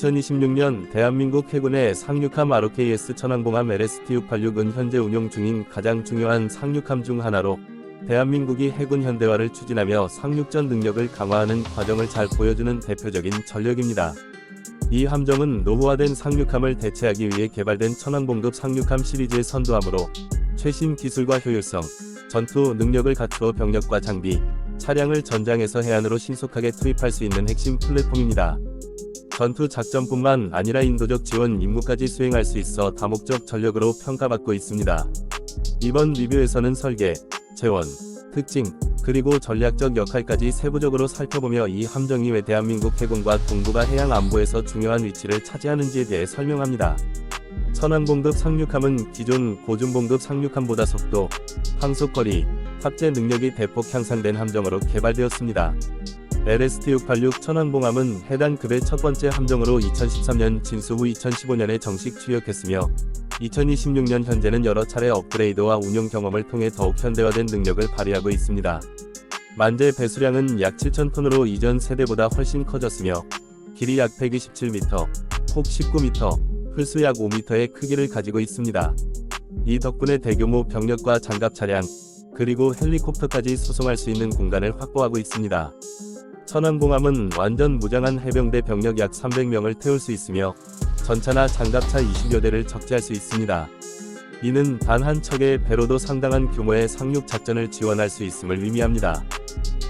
2026년 대한민국 해군의 상륙함 ROKS 천왕봉함 LST-686은 현재 운용 중인 가장 중요한 상륙함 중 하나로 대한민국이 해군 현대화를 추진하며 상륙전 능력을 강화하는 과정을 잘 보여주는 대표적인 전력입니다. 이 함정은 노후화된 상륙함을 대체하기 위해 개발된 천왕봉급 상륙함 시리즈의 선두함으로 최신 기술과 효율성, 전투 능력을 갖추어 병력과 장비, 차량을 전장에서 해안으로 신속하게 투입할 수 있는 핵심 플랫폼입니다. 전투 작전뿐만 아니라 인도적 지원 임무까지 수행할 수 있어 다목적 전력으로 평가받고 있습니다. 이번 리뷰에서는 설계, 재원, 특징, 그리고 전략적 역할까지 세부적으로 살펴보며 이 함정이 왜 대한민국 해군과 동북아 해양 안보에서 중요한 위치를 차지하는지에 대해 설명합니다. 천왕봉급 상륙함은 기존 고준봉급 상륙함보다 속도, 항속거리, 탑재 능력이 대폭 향상된 함정으로 개발되었습니다. LST-686 천왕봉함은 해당 급의 첫 번째 함정으로 2013년 진수 후 2015년에 정식 취역했으며 2026년 현재는 여러 차례 업그레이드와 운용 경험을 통해 더욱 현대화된 능력을 발휘하고 있습니다. 만재 배수량은 약 7,000톤으로 이전 세대보다 훨씬 커졌으며 길이 약 127m, 폭 19m, 흘수 약 5m의 크기를 가지고 있습니다. 이 덕분에 대규모 병력과 장갑 차량, 그리고 헬리콥터까지 수송할 수 있는 공간을 확보하고 있습니다. 천왕봉함은 완전 무장한 해병대 병력 약 300명을 태울 수 있으며 전차나 장갑차 20여 대를 적재할 수 있습니다. 이는 단 한 척의 배로도 상당한 규모의 상륙 작전을 지원할 수 있음을 의미합니다.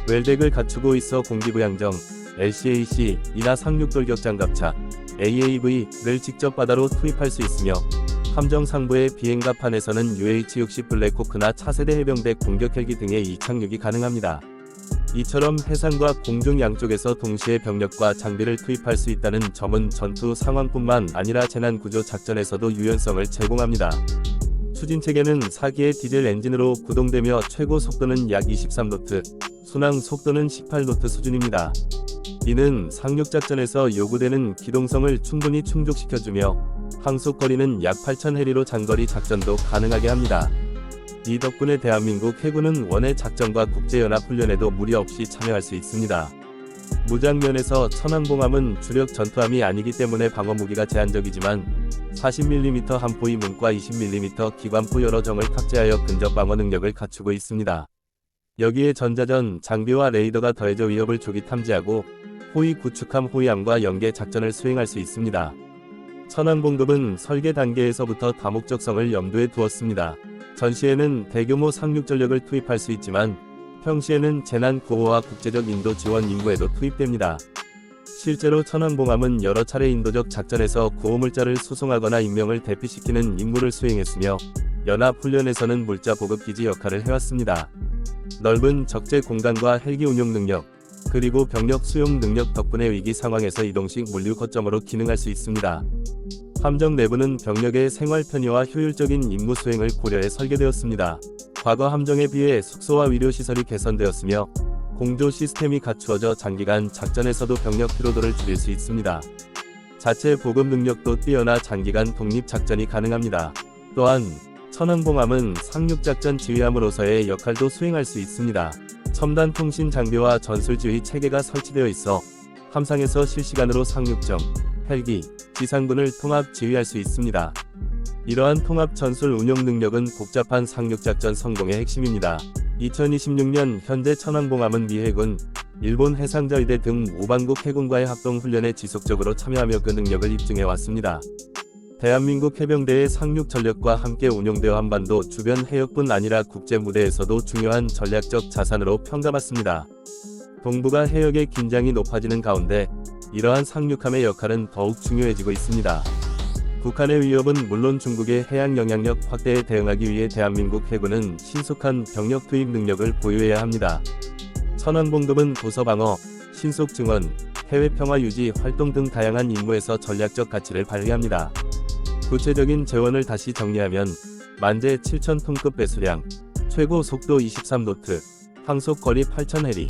웰덱을 갖추고 있어 공기부양정, LCAC, 이나 상륙 돌격 장갑차, AAV를 직접 바다로 투입할 수 있으며 함정 상부의 비행갑판에서는 UH-60 블랙호크나 차세대 해병대 공격 헬기 등의 이착륙이 가능합니다. 이처럼 해상과 공중 양쪽에서 동시에 병력과 장비를 투입할 수 있다는 점은 전투 상황뿐만 아니라 재난 구조 작전에서도 유연성을 제공합니다. 추진 체계는 4기의 디젤 엔진으로 구동되며 최고 속도는 약 23노트, 순항 속도는 18노트 수준입니다. 이는 상륙 작전에서 요구되는 기동성을 충분히 충족시켜주며 항속거리는 약 8,000해리로 장거리 작전도 가능하게 합니다. 이 덕분에 대한민국 해군은 원해 작전과 국제연합 훈련에도 무리 없이 참여할 수 있습니다. 무장면에서 천왕봉함은 주력 전투함이 아니기 때문에 방어 무기가 제한적이지만 40mm 함포의 문과 20mm 기관포 여러 정을 탑재하여 근접 방어 능력을 갖추고 있습니다. 여기에 전자전 장비와 레이더가 더해져 위협을 조기 탐지하고 호위 구축함 호위함과 연계 작전을 수행할 수 있습니다. 천왕봉급은 설계 단계에서부터 다목적성을 염두에 두었습니다. 전시에는 대규모 상륙 전력을 투입할 수 있지만 평시에는 재난 구호와 국제적 인도 지원 임무에도 투입됩니다. 실제로 천왕봉함은 여러 차례 인도적 작전에서 구호물자를 수송하거나 인명을 대피시키는 임무를 수행했으며 연합훈련에서는 물자 보급 기지 역할을 해왔습니다. 넓은 적재 공간과 헬기 운용 능력, 그리고 병력 수용 능력 덕분에 위기 상황에서 이동식 물류 거점으로 기능할 수 있습니다. 함정 내부는 병력의 생활 편의와 효율적인 임무 수행을 고려해 설계되었습니다. 과거 함정에 비해 숙소와 위료 시설이 개선되었으며 공조 시스템이 갖추어져 장기간 작전에서도 병력 피로도를 줄일 수 있습니다. 자체 보급 능력도 뛰어나 장기간 독립 작전이 가능합니다. 또한 천왕봉함은 상륙작전 지휘함으로서의 역할도 수행할 수 있습니다. 첨단 통신 장비와 전술 지휘 체계가 설치되어 있어 함상에서 실시간으로 상륙정, 헬기, 지상군을 통합 지휘할 수 있습니다. 이러한 통합 전술 운용 능력은 복잡한 상륙작전 성공의 핵심입니다. 2026년 현재 천왕봉함은 미 해군, 일본 해상자위대 등 우방국 해군과의 합동훈련에 지속적으로 참여하며 그 능력을 입증해 왔습니다. 대한민국 해병대의 상륙 전력과 함께 운용되어 한반도 주변 해역뿐 아니라 국제 무대에서도 중요한 전략적 자산으로 평가받습니다. 동북아 해역의 긴장이 높아지는 가운데 이러한 상륙함의 역할은 더욱 중요해지고 있습니다. 북한의 위협은 물론 중국의 해양 영향력 확대에 대응하기 위해 대한민국 해군은 신속한 병력 투입 능력을 보유해야 합니다. 천왕봉급은 도서 방어, 신속 증원, 해외 평화 유지 활동 등 다양한 임무에서 전략적 가치를 발휘합니다. 구체적인 재원을 다시 정리하면 만재 7,000톤급 배수량, 최고 속도 23노트, 항속 거리 8,000해리,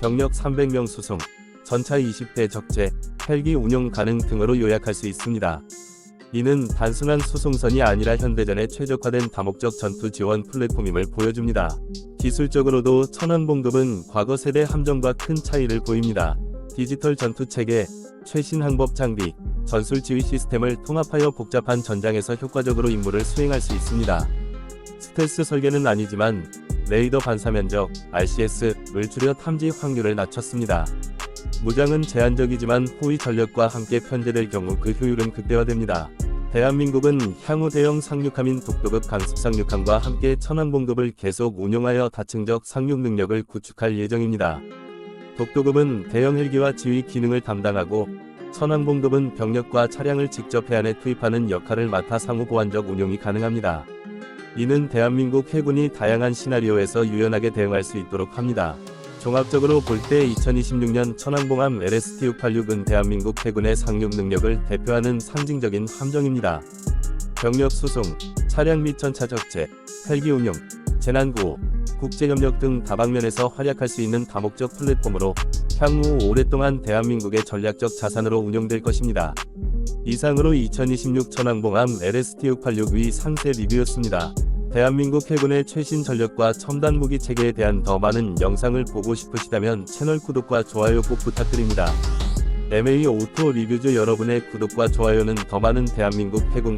병력 300명 수송, 전차 20대 적재, 헬기 운용 가능 등으로 요약할 수 있습니다. 이는 단순한 수송선이 아니라 현대전에 최적화된 다목적 전투 지원 플랫폼임을 보여줍니다. 기술적으로도 천안 봉급은 과거 세대 함정과 큰 차이를 보입니다. 디지털 전투 체계, 최신 항법 장비, 전술 지휘 시스템을 통합하여 복잡한 전장에서 효과적으로 임무를 수행할 수 있습니다. 스텔스 설계는 아니지만 레이더 반사 면적 RCS를 줄여 탐지 확률을 낮췄습니다. 무장은 제한적이지만 호위 전력과 함께 편제될 경우 그 효율은 극대화됩니다. 대한민국은 향후 대형 상륙함인 독도급 강습 상륙함과 함께 천왕봉급을 계속 운용하여 다층적 상륙 능력을 구축할 예정입니다. 독도급은 대형 헬기와 지휘 기능을 담당하고 천왕봉급은 병력과 차량을 직접 해안에 투입하는 역할을 맡아 상호 보완적 운용이 가능합니다. 이는 대한민국 해군이 다양한 시나리오에서 유연하게 대응할 수 있도록 합니다. 종합적으로 볼 때 2026년 천왕봉함 LST-686은 대한민국 해군의 상륙 능력을 대표하는 상징적인 함정입니다. 병력 수송, 차량 및 전차 적재, 헬기 운용, 재난 구호, 국제협력 등 다방면에서 활약할 수 있는 다목적 플랫폼으로 향후 오랫동안 대한민국의 전략적 자산으로 운용될 것입니다. 이상으로 2026 천왕봉함 LST-686의 상세 리뷰였습니다. 대한민국 해군의 최신 전력과 첨단 무기 체계에 대한 더 많은 영상을 보고 싶으시다면 채널 구독과 좋아요 꼭 부탁드립니다. MA 오토 리뷰즈 여러분의 구독과 좋아요는 더 많은 대한민국 해군